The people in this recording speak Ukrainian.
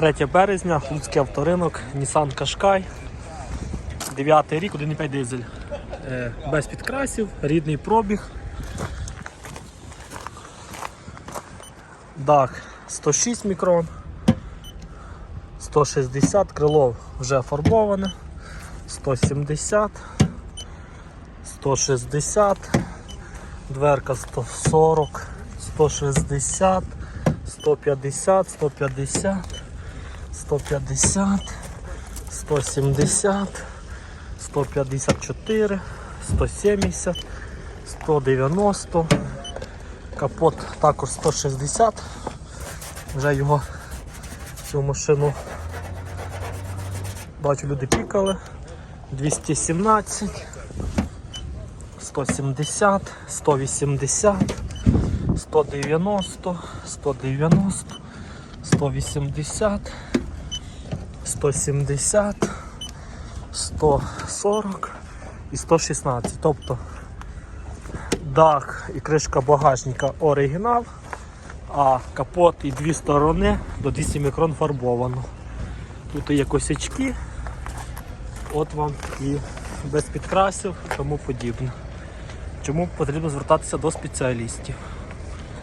3 березня, Луцький авторинок, Nissan Qashqai. 9 рік, 1,5 дизель. Е, Без підкрасів, рідний пробіг. Дах 106 мікрон. 160, крило вже фарбоване. 170, 160, дверка 140, 160, 150, 150, 150, 170, 154, 170, 190, капот також 160. Вже його цю машину бачу, люди пікали. 217, 170, 180, 190, 190, 180, 170, 140 і 116. Тобто дах і кришка багажника оригінал, а капот і дві сторони до 200 мікрон фарбовано. Тут є косячки, от вам і без підкрасів тому подібне. Чому потрібно звертатися до спеціалістів.